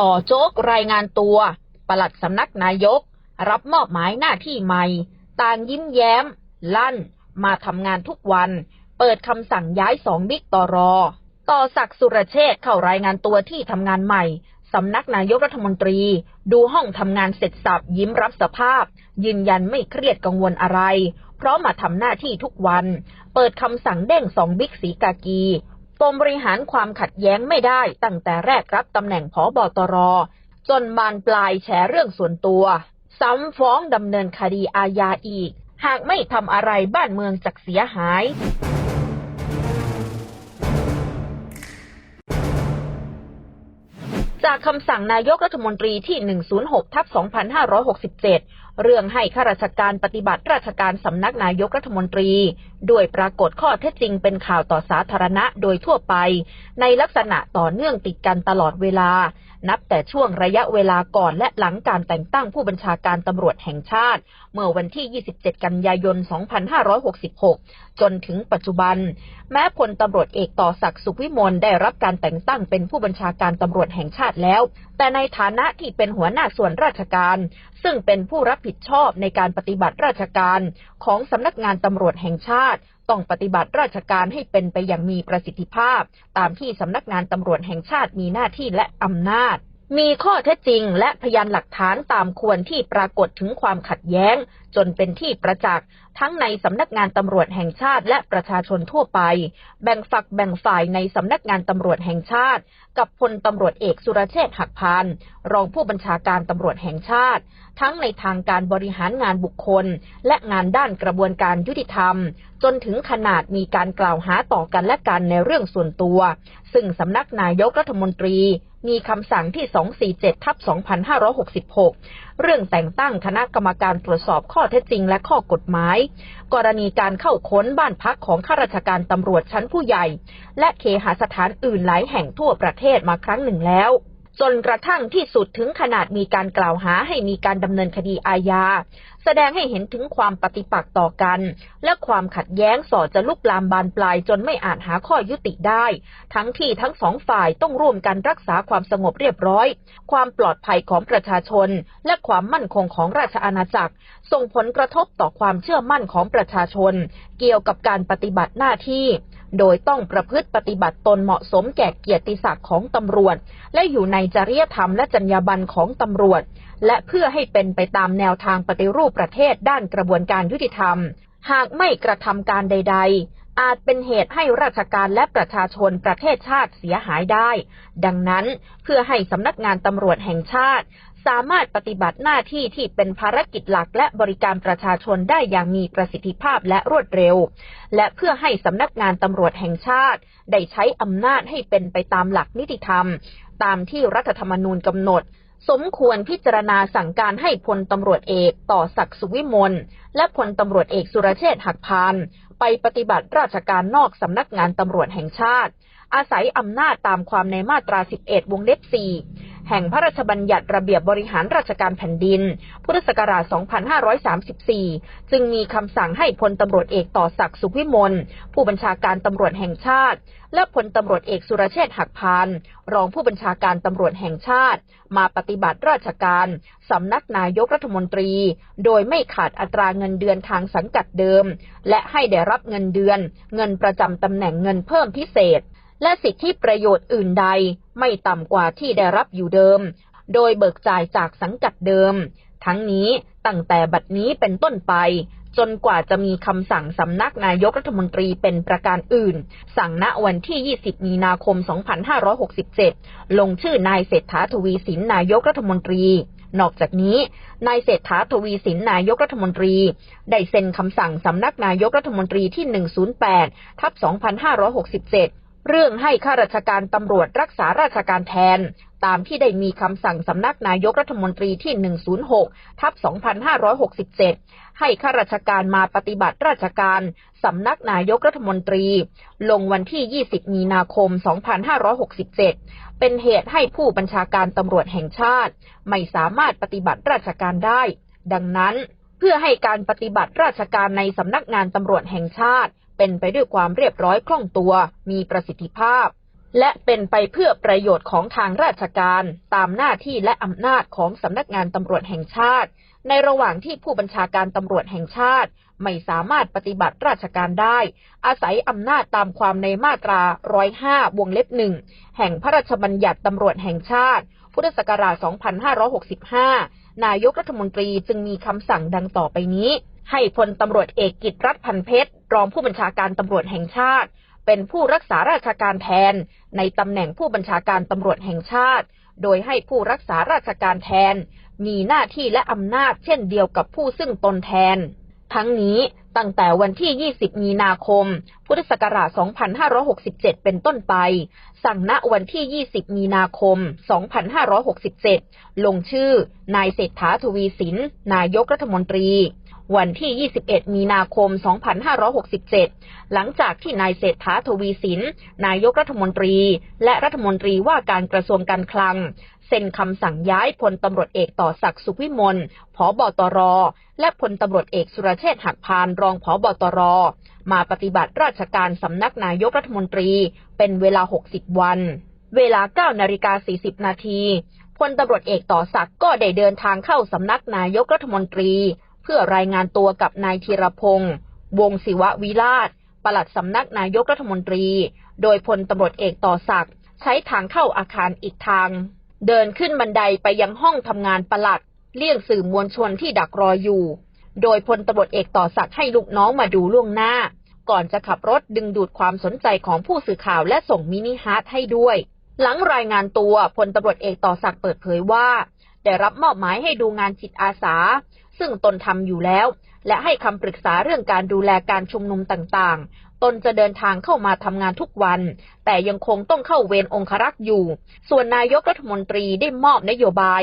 ต่อโจ๊กรายงานตัว ปลัดสำนักนายก รับมอบหมายหน้าที่ใหม่ ต่างยิ้มแย้ม ลั่น มาทำงานทุกวัน เปิดคำสั่งย้ายสองบิ๊กต่อรอ ต่อศักสุรเชษเข้ารายงานตัวที่ทำงานใหม่สำนักนายกรัฐมนตรี ดูห้องทำงานเสร็จสับยิ้มรับสภาพ ยืนยันไม่เครียดกังวลอะไร เพราะมาทำหน้าที่ทุกวัน เปิดคำสั่งเด้งสองบิ๊กสีกากี ปมบริหารความขัดแย้งไม่ได้ตั้งแต่แรกรับตำแหน่งผอบอตร จนบานปลายแฉเรื่องส่วนตัว ซ้ำฟ้องดำเนินคดีอาญาอีก หากไม่ทำอะไรบ้านเมืองจะเสียหายจากคำสั่งนายกรัฐมนตรีที่ 106ทับ2567 เรื่องให้ข้าราชการปฏิบัติราชการสำนักนายกรัฐมนตรีโดยปรากฏข้อเท็จจริงเป็นข่าวต่อสาธารณะโดยทั่วไป ในลักษณะต่อเนื่องติดกันตลอดเวลา นับแต่ช่วงระยะเวลาก่อนและหลังการแต่งตั้งผู้บัญชาการตำรวจแห่งชาติ เมื่อวันที่ 27 กันยายน 2566 จนถึงปัจจุบัน แม้พลตำรวจเอกต่อศักดิ์สุขวิมลได้รับการแต่งตั้งเป็นผู้บัญชาการตำรวจแห่งชาติแล้ว แต่ในฐานะที่เป็นหัวหน้าส่วนราชการ ซึ่งเป็นผู้รับผิดชอบในการปฏิบัติราชการของสำนักงานตำรวจแห่งชาติต้องปฏิบัติราชการให้เป็นไปอย่างมีประสิทธิภาพ ตามที่สำนักงานตำรวจแห่งชาติมีหน้าที่และอำนาจ มีข้อเท็จจริงและพยานหลักฐานตามควรที่ปรากฏถึงความขัดแย้ง จนเป็นที่ประจักษ์ ทั้งในสำนักงานตำรวจแห่งชาติและประชาชนทั่วไป แบ่งฝักแบ่งฝ่ายในสำนักงานตำรวจแห่งชาติ กับพลตำรวจเอกสุรเชษฐ์หักพานรองผู้บัญชาการตำรวจแห่งชาติ ทั้งในทางการบริหารงานบุคคล และงานด้านกระบวนการยุติธรรม จนถึงขนาดมีการกล่าวหาต่อกันและกันในเรื่องส่วนตัว ซึ่งสำนักนายกรัฐมนตรีมีคำสั่งที่ 247 ทับ 2566 เรื่องแต่งตั้งคณะกรรมการตรวจสอบข้อเท็จจริงและข้อกฎหมายกรณีการเข้าค้นบ้านพักของข้าราชการตำรวจชั้นผู้ใหญ่ และเคหสถานอื่นหลายแห่งทั่วประเทศมาครั้งหนึ่งแล้ว จนกระทั่งที่สุดถึงขนาดมีการกล่าวหาให้มีการดำเนินคดีอาญา แสดงให้เห็นถึงความปฏิปักษ์ต่อกัน และความขัดแย้งส่อจะลุกลามบานปลายจนไม่อาจหาข้อยุติได้ ทั้งที่ทั้งสองฝ่ายต้องร่วมกันรักษาความสงบเรียบร้อย ความปลอดภัยของประชาชน และความมั่นคงของราชอาณาจักร ส่งผลกระทบต่อความเชื่อมั่นของประชาชน เกี่ยวกับการปฏิบัติหน้าที่ โดยต้องประพฤติปฏิบัติตนเหมาะสมแก่เกียรติศักดิ์ของตำรวจ และอยู่ในจริยธรรมและจรรยาบรรณของตำรวจ และเพื่อให้เป็นไปตามแนวทางปฏิรูปประเทศด้านกระบวนการยุติธรรม หากไม่กระทำการใด ๆอาจเป็นเหตุให้ราชการและประชาชนประเทศชาติเสียหายได้ ดังนั้นเพื่อให้สำนักงานตำรวจแห่งชาติ สามารถปฏิบัติหน้าที่ที่เป็นภารกิจหลักและบริการประชาชนได้อย่างมีประสิทธิภาพและรวดเร็ว และเพื่อให้สำนักงานตำรวจแห่งชาติ ได้ใช้อำนาจให้เป็นไปตามหลักนิติธรรม ตามที่รัฐธรรมนูญกำหนด สมควรพิจารณาสั่งการให้พลตำรวจเอกต่อศักดิ์สุวิมลและพลตำรวจเอกสุรเชษฐ์หักพานไปปฏิบัติราชการนอกสำนักงานตำรวจแห่งชาติ อาศัยอำนาจตามความในมาตรา 11 วงเล็บ 4 แห่งพระราชบัญญัติระเบียบบริหารราชการแผ่นดิน พุทธศักราช 2534 จึงมีคำสั่งให้พลตำรวจเอกต่อศักดิ์สุขวิมล ผู้บัญชาการตำรวจแห่งชาติ และพลตำรวจเอกสุรเชษฐ์หักพานรองผู้บัญชาการตำรวจแห่งชาติ มาปฏิบัติราชการสำนักนายกรัฐมนตรี โดยไม่ขาดอัตราเงินเดือนทางสังกัดเดิม และให้ได้รับเงินเดือน เงินประจำตำแหน่งเงินเพิ่มพิเศษ และสิทธิประโยชน์อื่นใด ไม่ต่ำกว่าที่ได้รับอยู่เดิม โดยเบิกจ่ายจากสังกัดเดิม ทั้งนี้ตั้งแต่บัดนี้เป็นต้นไป จนกว่าจะมีคำสั่งสำนักนายกรัฐมนตรีเป็นประการอื่น สั่งณวันที่ 20 มีนาคม 2567 ลงชื่อนายเศรษฐาทวีสินนายกรัฐมนตรีนอกจากนี้ นายเศรษฐาทวีสินนายกรัฐมนตรี ได้เซ็นคำสั่งสำนักนายกรัฐมนตรีที่ 108 ทับ 2567 เรื่องให้ข้าราชการตำรวจรักษาราชการแทน ตามที่ได้มีคำสั่งสำนักนายกรัฐมนตรีที่ 106 ทับ 2567 ให้ข้าราชการมาปฏิบัติราชการสำนักนายกรัฐมนตรี ลงวันที่ 20 มีนาคม 2567 เป็นเหตุให้ผู้บัญชาการตำรวจแห่งชาติ ไม่สามารถปฏิบัติราชการได้ ดังนั้น เพื่อให้การปฏิบัติราชการในสำนักงานตำรวจแห่งชาติ เป็นไปด้วยความเรียบร้อยคล่องตัว มีประสิทธิภาพ และเป็นไปเพื่อประโยชน์ของทางราชการ ตามหน้าที่และอำนาจของสำนักงานตำรวจแห่งชาติ ในระหว่างที่ผู้บัญชาการตำรวจแห่งชาติ ไม่สามารถปฏิบัติราชการได้ อาศัยอำนาจตามความในมาตรา 105 วงเล็บหนึ่งแห่งพระราชบัญญัติตำรวจแห่งชาติ พุทธศักราช 2565 นายกรัฐมนตรีจึงมีคำสั่งดังต่อไปนี้ให้พลตำรวจเอกกิตรัฐพันเพชร รองผู้บัญชาการตำรวจแห่งชาติ เป็นผู้รักษาราชการแทน ในตำแหน่งผู้บัญชาการตำรวจแห่งชาติ โดยให้ผู้รักษาราชการแทน มีหน้าที่และอำนาจเช่นเดียวกับผู้ซึ่งตนแทน ทั้งนี้ตั้งแต่วันที่ 20 มีนาคม พุทธศักราช 2567 เป็นต้นไป สั่งณวันที่ 20 มีนาคม 2567 ลงชื่อนายเศรษฐาทวีสิน นายกรัฐมนตรี วันที่ 21 มีนาคม 2567 หลังจากที่นายเศรษฐาทวีสิน นายกรัฐมนตรี และรัฐมนตรีว่าการกระทรวงการคลัง เซ็นคำสั่งย้ายพลตำรวจเอกต่อศักดิ์สุขวิมลผอบตร และพลตำรวจเอกสุรเชษฐ์หักพานรองผอบตร มาปฏิบัติราชการสำนักนายกรัฐมนตรี เป็นเวลา 60 วัน เวลา 9 นาฬิกา 40 นาทีพลตำรวจเอกต่อศักดิ์ก็ได้เดินทางเข้าสำนักนายกรัฐมนตรี พื่อรายงานตัวกับนายธีรพงษ์วงศิวะวิราชปลัดสำนักนายกรัฐมนตรี โดยพลตำรวจเอกต่อศักดิ์ใช้ทางเข้าอาคารอีกทาง เดินขึ้นบันไดไปยังห้องทำงานปลัด เลี่ยงสื่อมวลชนที่ดักรออยู่ โดยพลตำรวจเอกต่อศักดิ์ให้ลูกน้องมาดูล่วงหน้า ก่อนจะขับรถดึงดูดความสนใจของผู้สื่อข่าวและส่งมินิฮาร์ทให้ด้วย หลังรายงานตัวพลตำรวจเอกต่อศักดิ์เปิดเผยว่า ได้รับมอบหมายให้ดูงานจิตอาสา ซึ่งตนทำอยู่แล้ว และให้คำปรึกษาเรื่องการดูแลการชุมนุมต่างๆ ตนจะเดินทางเข้ามาทำงานทุกวัน แต่ยังคงต้องเข้าเวรองครักษ์อยู่ ส่วนนายกรัฐมนตรีได้มอบนโยบาย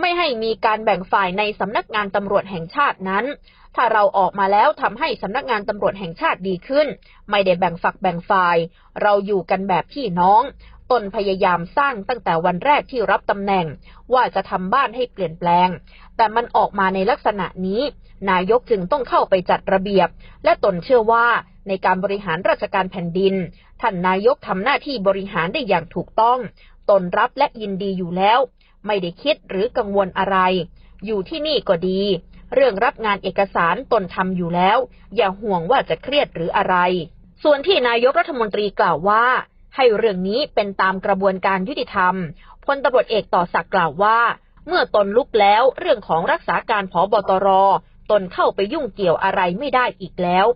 ไม่ให้มีการแบ่งฝ่ายในสำนักงานตำรวจแห่งชาตินั้น ถ้าเราออกมาแล้วทำให้สำนักงานตำรวจแห่งชาติดีขึ้น ไม่ได้แบ่งฝักแบ่งฝ่าย เราอยู่กันแบบพี่น้องตนพยายามสร้างตั้งแต่วันแรกที่รับตำแหน่ง ว่าจะทำบ้านให้เปลี่ยนแปลง แต่มันออกมาในลักษณะนี้ นายกจึงต้องเข้าไปจัดระเบียบ และตนเชื่อว่าในการบริหารราชการแผ่นดิน ท่านนายกทำหน้าที่บริหารได้อย่างถูกต้อง ตนรับและยินดีอยู่แล้ว ไม่ได้คิดหรือกังวลอะไร อยู่ที่นี่ก็ดี เรื่องรับงานเอกสารตนทำอยู่แล้ว อย่าห่วงว่าจะเครียดหรืออะไร ส่วนที่นายกรัฐมนตรีกล่าวว่า ให้เรื่องนี้เป็นตามกระบวนการยุติธรรมพลตำรวจเอกต่อศักดิ์กล่าวว่า เมื่อตนลุกแล้วเรื่องของรักษาการผอบตรตนเข้าไปยุ่งเกี่ยวอะไรไม่ได้อีกแล้ว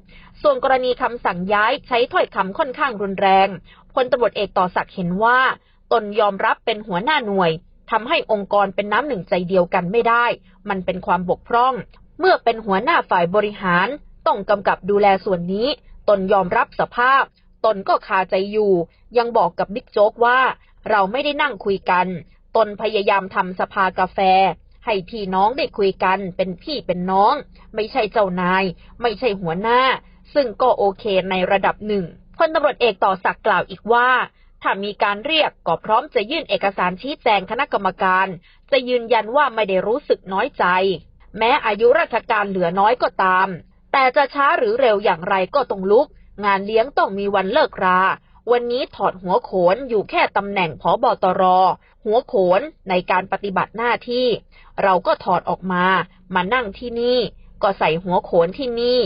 ส่วนกรณีคำสั่งย้ายใช้ถ้อยคำค่อนข้างรุนแรงพลตำรวจเอกต่อศักดิ์เห็นว่า ตนยอมรับเป็นหัวหน้าหน่วยทำให้องค์กรเป็นน้ำหนึ่งใจเดียวกันไม่ได้ มันเป็นความบกพร่อง เมื่อเป็นหัวหน้าฝ่ายบริหาร ต้องกำกับดูแลส่วนนี้ ตนยอมรับสภาพ ตนก็คาใจอยู่ ยังบอกกับบิ๊กโจ๊กว่า เราไม่ได้นั่งคุยกัน ตนพยายามทำสภากาแฟ ให้พี่น้องได้คุยกันเป็นพี่เป็นน้อง ไม่ใช่เจ้านาย ไม่ใช่หัวหน้า ซึ่งก็โอเคในระดับหนึ่งพลตำรวจเอกต่อศักดิ์กล่าวอีกว่าถ้ามีการเรียกก็พร้อมจะยื่นเอกสารชี้แจงคณะกรรมการ จะยืนยันว่าไม่ได้รู้สึกน้อยใจ แม้อายุราชการเหลือน้อยก็ตาม แต่จะช้าหรือเร็วอย่างไรก็ต้องลุก งานเลี้ยงต้องมีวันเลิกรา วันนี้ถอดหัวโขนอยู่แค่ตำแหน่งผอบอตร หัวโขนในการปฏิบัติหน้าที่ เราก็ถอดออกมา มานั่งที่นี่ ก็ใส่หัวโขนที่นี่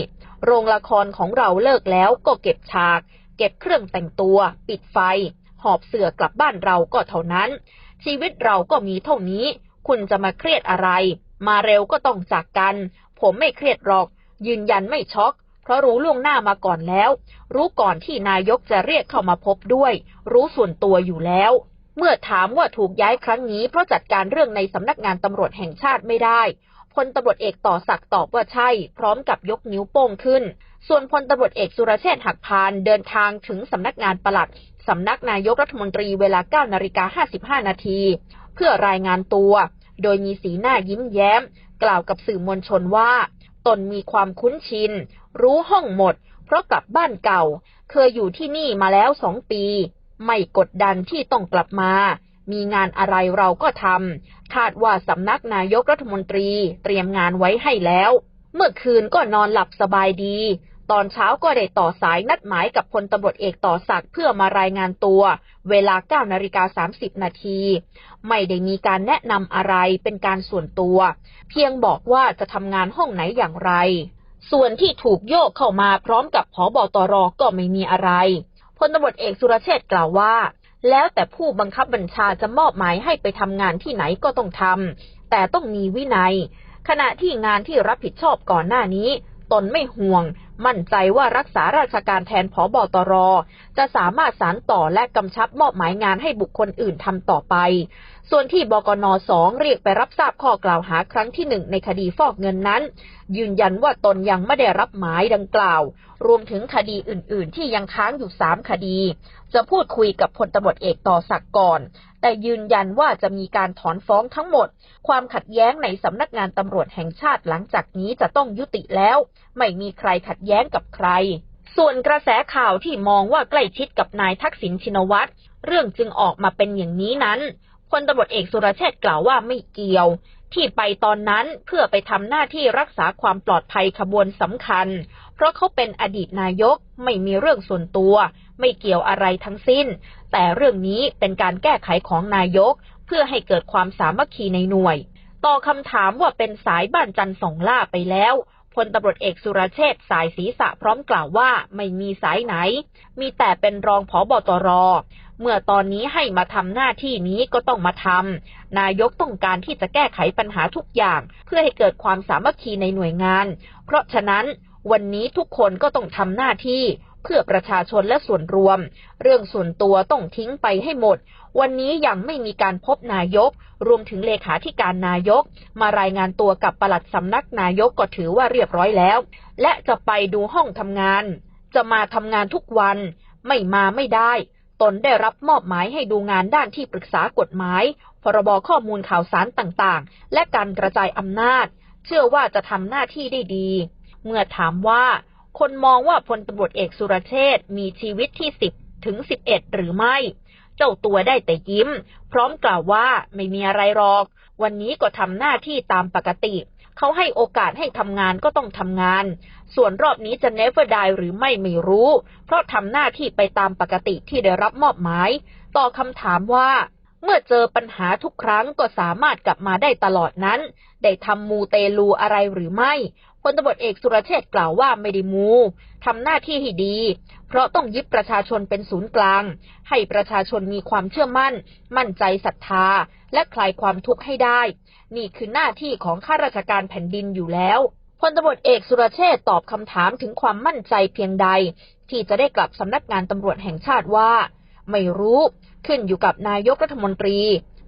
โรงละครของเราเลิกแล้วก็เก็บฉาก เก็บเครื่องแต่งตัว ปิดไฟ หอบเสื่อกลับบ้านเราก็เท่านั้น ชีวิตเราก็มีเท่านี้ คุณจะมาเครียดอะไร มาเร็วก็ต้องจากกัน ผมไม่เครียดหรอก ยืนยันไม่ช็อกเพราะรู้ล่วงหน้ามาก่อนแล้ว รู้ก่อนที่นายกจะเรียกเข้ามาพบด้วย รู้ส่วนตัวอยู่แล้ว เมื่อถามว่าถูกย้ายครั้งนี้เพราะจัดการเรื่องในสำนักงานตำรวจแห่งชาติไม่ได้พลตำรวจเอกต่อศักดิ์ตอบว่าใช่ พร้อมกับยกนิ้วโป้งขึ้น ส่วนพลตำรวจเอกสุรเชษฐ์หักพานเดินทางถึงสำนักงานปลัดสำนักนายกรัฐมนตรีเวลา9นาฬิกา55นาทีเพื่อรายงานตัว โดยมีสีหน้ายิ้มแย้ม กล่าวกับสื่อมวลชนว่า ตนมีความคุ้นชิน รู้ห้องหมด เพราะกลับบ้านเก่า เคยอยู่ที่นี่มาแล้วสองปี ไม่กดดันที่ต้องกลับมา มีงานอะไรเราก็ทำคาดว่าสำนักนายกรัฐมนตรีเตรียมงานไว้ให้แล้ว เมื่อคืนก็นอนหลับสบายดี ตอนเช้าก็ได้ต่อสายนัดหมายกับพลตำรวจเอกต่อศักดิ์เพื่อมารายงานตัว เวลา9นาฬิกา30 นาที ไม่ได้มีการแนะนำอะไรเป็นการส่วนตัว เพียงบอกว่าจะทำงานห้องไหนอย่างไร ส่วนที่ถูกโยกเข้ามาพร้อมกับผอบอตรก็ไม่มีอะไร พลตำรวจเอกสุรเชษฐ์กล่าวว่า แล้วแต่ผู้บังคับบัญชาจะมอบหมายให้ไปทำงานที่ไหนก็ต้องทำแต่ต้องมีวินัย ขณะที่งานที่รับผิดชอบก่อนหน้านี้ ตนไม่ห่วง มั่นใจว่ารักษาราชการแทนผอบอตร จะสามารถสานต่อและกำชับมอบหมายงานให้บุคคลอื่นทำต่อไป ส่วนที่บกนสองเรียกไปรับทราบข้อกล่าวหาครั้งที่หนึ่งในคดีฟอกเงินนั้น ยืนยันว่าตนยังไม่ได้รับหมายดังกล่าว รวมถึงคดีอื่น ๆ ที่ยังค้างอยู่สามคดี จะพูดคุยกับพลตำรวจเอกต่อศักดิ์ก่อน แต่ยืนยันว่าจะมีการถอนฟ้องทั้งหมด ความขัดแย้งในสำนักงานตำรวจแห่งชาติหลังจากนี้จะต้องยุติแล้ว ไม่มีใครขัดแย้งกับใคร ส่วนกระแสข่าวที่มองว่าใกล้ชิดกับนายทักษิณชินวัตรเรื่องจึงออกมาเป็นอย่างนี้นั้นพลตำรวจเอกสุรเชษฐ์กล่าวว่าไม่เกี่ยวที่ไปตอนนั้นเพื่อไปทำหน้าที่รักษาความปลอดภัยขบวนสำคัญ เพราะเขาเป็นอดีตนายกไม่มีเรื่องส่วนตัว ไม่เกี่ยวอะไรทั้งสิ้น แต่เรื่องนี้เป็นการแก้ไขของนายก เพื่อให้เกิดความสามัคคีในหน่วย ต่อคำถามว่าเป็นสายบ้านจันทร์สองล่าไปแล้วพลตำรวจเอกสุรเชษฐ์สายศีรษะพร้อมกล่าวว่าไม่มีสายไหน มีแต่เป็นรองผอบอตร เมื่อตอนนี้ให้มาทำหน้าที่นี้ก็ต้องมาทำนายกต้องการที่จะแก้ไขปัญหาทุกอย่าง เพื่อให้เกิดความสามัคคีในหน่วยงาน เพราะฉะนั้นวันนี้ทุกคนก็ต้องทำหน้าที่ เพื่อประชาชนและส่วนรวม เรื่องส่วนตัวต้องทิ้งไปให้หมด วันนี้ยังไม่มีการพบนายก รวมถึงเลขาธิการนายก มารายงานตัวกับปลัดสำนักนายกก็ถือว่าเรียบร้อยแล้ว และจะไปดูห้องทำงาน จะมาทำงานทุกวัน ไม่มาไม่ได้ ตนได้รับมอบหมายให้ดูงานด้านที่ปรึกษากฎหมาย พรบข้อมูลข่าวสารต่างๆ และการกระจายอำนาจ เชื่อว่าจะทำหน้าที่ได้ดี เมื่อถามว่า คนมองว่าพลตำรวจเอกสุรเชษมีชีวิตที่10ถึง11หรือไม่ เจ้าตัวได้แต่ยิ้ม พร้อมกล่าวว่าไม่มีอะไรหรอก วันนี้ก็ทำหน้าที่ตามปกติ เขาให้โอกาสให้ทำงานก็ต้องทำงาน ส่วนรอบนี้จะ never die หรือไม่ไม่รู้ เพราะทำหน้าที่ไปตามปกติที่ได้รับมอบหมาย ต่อคำถามว่าเมื่อเจอปัญหาทุกครั้งก็สามารถกลับมาได้ตลอดนั้น ได้ทำมูเตลูอะไรหรือไม่ พลตำรวจเอกสุรเชษฐ์กล่าวว่าไม่ได้มูทำหน้าที่ให้ดี เพราะต้องยึดประชาชนเป็นศูนย์กลาง ให้ประชาชนมีความเชื่อมั่น มั่นใจศรัทธา และคลายความทุกข์ให้ได้ นี่คือหน้าที่ของข้าราชการแผ่นดินอยู่แล้วพลตำรวจเอกสุรเชษ์ตอบคำถามถึงความมั่นใจเพียงใด ที่จะได้กลับสำนักงานตำรวจแห่งชาติว่า ไม่รู้ขึ้นอยู่กับนายกรัฐมนตรี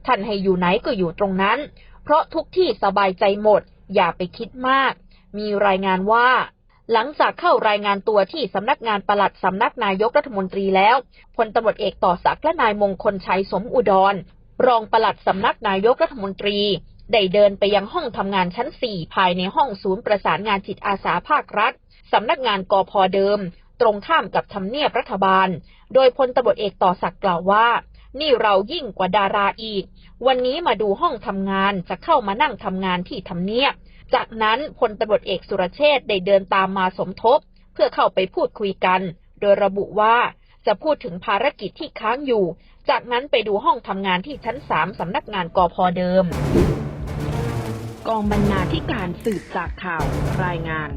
ท่านให้อยู่ไหนก็อยู่ตรงนั้น เพราะทุกที่สบายใจหมด อย่าไปคิดมาก มีรายงานว่า หลังจากเข้ารายงานตัวที่สำนักงานปลัดสำนักนายกรัฐมนตรีแล้วพลตำรวจเอกต่อศักดิ์และนายมงคลชัยสมอุดร รองปลัดสำนักนายกรัฐมนตรีได้เดินไปยังห้องทำงานชั้น 4 ภายในห้องศูนย์ประสานงานจิตอาสาภาครัฐสำนักงานกพเดิม ตรงข้ามกับทำเนียบรัฐบาล โดยพลตำรวจเอกต่อศักดิ์กล่าวว่า นี่เรายิ่งกว่าดาราอีก วันนี้มาดูห้องทำงานจะเข้ามานั่งทำงานที่ทำเนียบ จากนั้นพลตำรวจเอกสุรเชษฐ์ได้เดินตามมาสมทบ เพื่อเข้าไปพูดคุยกัน โดยระบุว่าจะพูดถึงภารกิจที่ค้างอยู่ จากนั้นไปดูห้องทำงานที่ชั้นสามสำนักงานกพเดิม กองบรรณาธิการสืบจากข่าวรายงาน